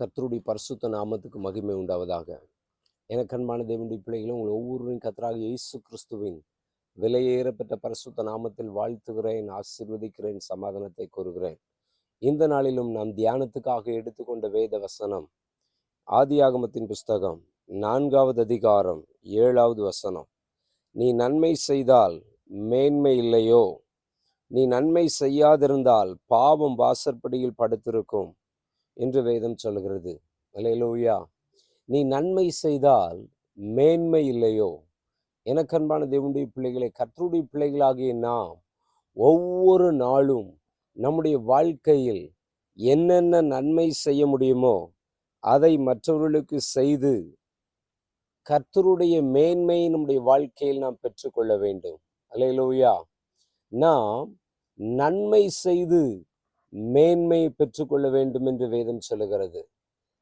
கர்த்தருடைய பரிசுத்த நாமத்துக்கு மகிமை உண்டாவதாக. எனக்கு அன்பான தேவனுடைய பிள்ளைகளும் உங்கள் ஒவ்வொருவரையும் கத்தராக இயேசு கிறிஸ்துவின் விலையேறப்பட்ட பரிசுத்த நாமத்தில் வாழ்த்துகிறேன் ஆசிர்வதிக்கிறேன் சமாதானத்தை கூறுகிறேன். இந்த நாளிலும் நாம் தியானத்துக்காக எடுத்துக்கொண்ட வேத வசனம் ஆதியாகமத்தின் புஸ்தகம் நான்காவது அதிகாரம் ஏழாவது வசனம். நீ நன்மை செய்தால் மேன்மை இல்லையோ? நீ நன்மை செய்யாதிருந்தால் பாவம் வாசற்படியில் படுத்திருக்கும். என்று வேதம் சொல்கிறது. அலையலூயா நீ நன்மை செய்தால் மேன்மை இல்லையோ? எனக்கு அன்பான தேவனுடைய பிள்ளைகளை கர்த்தருடைய பிள்ளைகளாகிய நாம் ஒவ்வொரு நாளும் நம்முடைய வாழ்க்கையில் என்னென்ன நன்மை செய்ய முடியுமோ அதை மற்றவர்களுக்கு செய்து கர்த்தருடைய மேன்மையை நம்முடைய வாழ்க்கையில் நாம் பெற்றுக்கொள்ள வேண்டும். அலையலூயா நாம் நன்மை செய்து மேன்மை பெற்றுக்கொள்ள வேண்டும் என்று வேதம் சொல்லுகிறது.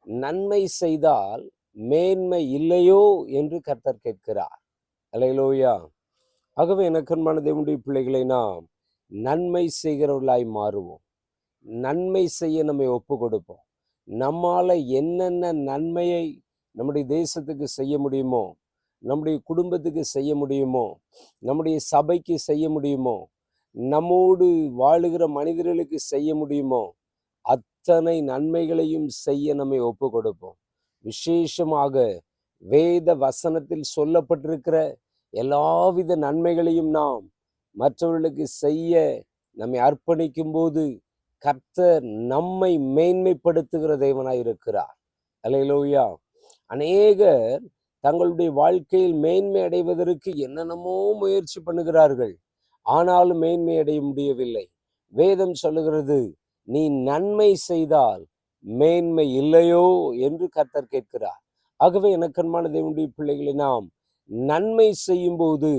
நன்மை செய்தால் மேன்மை இல்லையோ என்று கர்த்தர் கேட்கிறார். அலையலோயா ஆகவே எனக்கன்மான தேவனுடைய பிள்ளைகளை நாம் நன்மை செய்கிறவர்களாய் மாறுவோம். நன்மை செய்ய நம்மை ஒப்பு கொடுப்போம். நம்மால என்னென்ன நன்மையை நம்முடைய தேசத்துக்கு செய்ய முடியுமோ நம்முடைய குடும்பத்துக்கு செய்ய முடியுமோ நம்முடைய சபைக்கு செய்ய முடியுமோ நம்மோடு வாழுகிற மனிதர்களுக்கு செய்ய முடியுமோ? அத்தனை நன்மைகளையும் செய்ய நம்மை ஒப்பு கொடுப்போம் விசேஷமாக வேத வசனத்தில் சொல்லப்பட்டிருக்கிற எல்லாவித நன்மைகளையும் நாம் மற்றவர்களுக்கு செய்ய நம்மை அர்ப்பணிக்கும் போது கர்த்தர் நம்மை மேன்மைப்படுத்துகிற தெய்வனாய் இருக்கிறார். அலையிலோயா அநேகர் தங்களுடைய வாழ்க்கையில் மேன்மை அடைவதற்கு என்னென்னமோ முயற்சி பண்ணுகிறார்கள். ஆனாலும் மேன்மை அடைய முடியவில்லை. வேதம் சொல்லுகிறது நீ நன்மை செய்தால் மேன்மை இல்லையோ? என்று கர்த்தர் கேட்கிறார். ஆகவே எனக்கன்மான தேவனுடைய பிள்ளைகளை நாம் நன்மை செய்யும் போது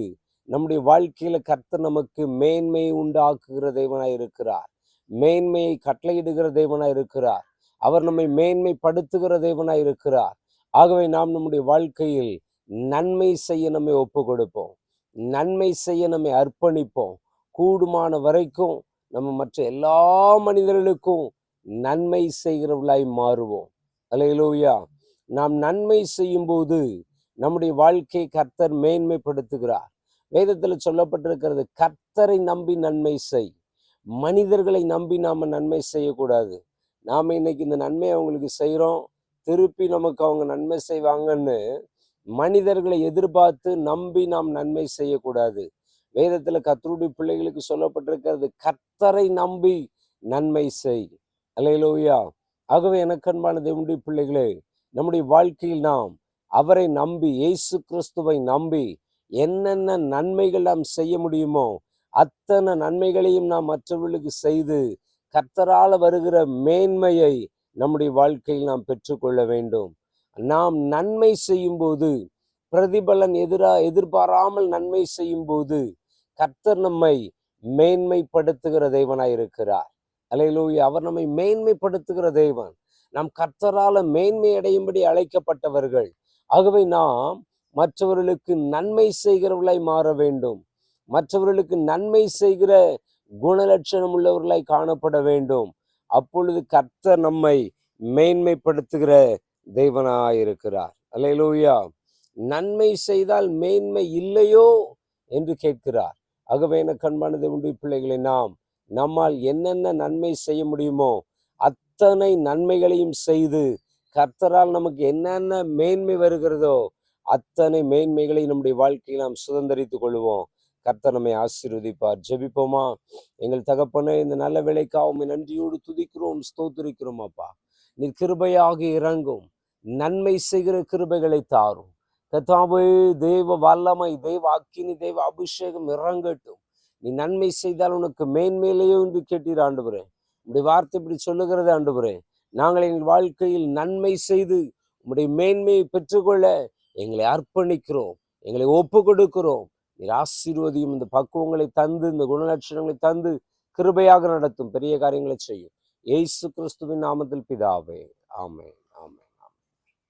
நம்முடைய வாழ்க்கையில கர்த்தர் நமக்கு மேன்மையை உண்டாக்குகிற தேவனாய் இருக்கிறார். மேன்மையை கட்டளையிடுகிற தேவனாய் இருக்கிறார். அவர் நம்மை மேன்மைப்படுத்துகிற தேவனாய் இருக்கிறார். ஆகவே நாம் நம்முடைய வாழ்க்கையில் நன்மை செய்ய நம்மை ஒப்பு கொடுப்போம் நன்மை செய்ய நம்மை அர்ப்பணிப்போம். கூடுமான வரைக்கும் நம்ம மற்ற எல்லா மனிதர்களுக்கும் நன்மை செய்கிறவர்களாய் மாறுவோம். அலையிலோயா நாம் நன்மை செய்யும் போது நம்முடைய வாழ்க்கையை கர்த்தர் மேன்மைப்படுத்துகிறார். வேதத்தில் சொல்லப்பட்டிருக்கிறது கர்த்தரை நம்பி நன்மை செய். மனிதர்களை நம்பி நாம் நன்மை செய்யக்கூடாது. நாம் இன்னைக்கு இந்த நன்மை அவங்களுக்கு செய்கிறோம் திருப்பி நமக்கு அவங்க நன்மை செய்வாங்கன்னு மனிதர்களை எதிர்பார்த்து நம்பி நாம் நன்மை செய்யக்கூடாது. வேதத்துல கத்தருடைய பிள்ளைகளுக்கு சொல்லப்பட்டிருக்கிறது கத்தரை நம்பி நன்மை செய். அலையிலோயா ஆகவே எனக்கன்பான தேவனுடைய பிள்ளைகளே நம்முடைய வாழ்க்கையில் நாம் அவரை நம்பி இயேசு கிறிஸ்துவை நம்பி என்னென்ன நன்மைகள் நாம் செய்ய முடியுமோ அத்தனை நன்மைகளையும் நாம் மற்றவர்களுக்கு செய்து கத்தரால் வருகிற மேன்மையை நம்முடைய வாழ்க்கையில் நாம் பெற்றுக்கொள்ள வேண்டும். நாம் நன்மை செய்யும் போது பிரதிபலன் எதிரா எதிர்பாராமல் நன்மை செய்யும் போது கர்த்தர் நம்மை மேன்மைப்படுத்துகிற தெய்வனாய் இருக்கிறார். அலையிலூயா அவர் நம்மை மேன்மைப்படுத்துகிற தெய்வன் நாம் கர்த்தரால மேன்மை அடையும்படி அழைக்கப்பட்டவர்கள். ஆகவே நாம் மற்றவர்களுக்கு நன்மை செய்கிறவர்களாய் மாற வேண்டும். மற்றவர்களுக்கு நன்மை செய்கிற குணலட்சணம் உள்ளவர்களாய் காணப்பட வேண்டும். அப்பொழுது கர்த்தர் நம்மை மேன்மைப்படுத்துகிற தேவனாயிருக்கிறார் அல்லையிலூயா நன்மை செய்தால் மேன்மை இல்லையோ என்று கேட்கிறார். ஆகவே என கண்பானது உண்டு பிள்ளைகளை நாம் நம்மால் என்னென்ன நன்மை செய்ய முடியுமோ அத்தனை நன்மைகளையும் செய்து கர்த்தரால் நமக்கு என்னென்ன மேன்மை வருகிறதோ அத்தனை மேன்மைகளை நம்முடைய வாழ்க்கையில் நாம் சுதந்திரித்துக் கொள்வோம். கர்த்தர் நம்மை ஆசீர்வதிப்பார். ஜெபிப்போமா? எங்கள் தகப்பனே இந்த நல்ல வேலைக்காவும் நன்றியோடு துதிக்கிறோம் ஸ்தோத்திரிக்கிறோம் அப்பா. நீ கிருபையாக இறங்கும். நன்மை செய்கிற கிருபைகளை தாரும். கத்தாவே தேவ வல்லமை தேவ அக்கினி தேவ அபிஷேகம் இறங்கட்டும். நீ நன்மை செய்தால் உனக்கு மேன்மேலேயோ என்று கேட்டீர் ஆண்டுபுரே உடைய வார்த்தை இப்படி சொல்லுகிறது ஆண்டுபுரே நாங்கள் எங்கள் வாழ்க்கையில் நன்மை செய்து உம்முடைய மேன்மையை பெற்றுக்கொள்ள எங்களை அர்ப்பணிக்கிறோம். எங்களை ஒப்பு கொடுக்கிறோம் நீர் ஆசீர்வதியும் இந்த பக்குவங்களை தந்து இந்த குணலட்சணங்களை தந்து கிருபையாக நடத்தும் பெரிய காரியங்களை செய்யும். ஏசு கிறிஸ்துவின் நாமத்தில் பிதாவே. ஆமே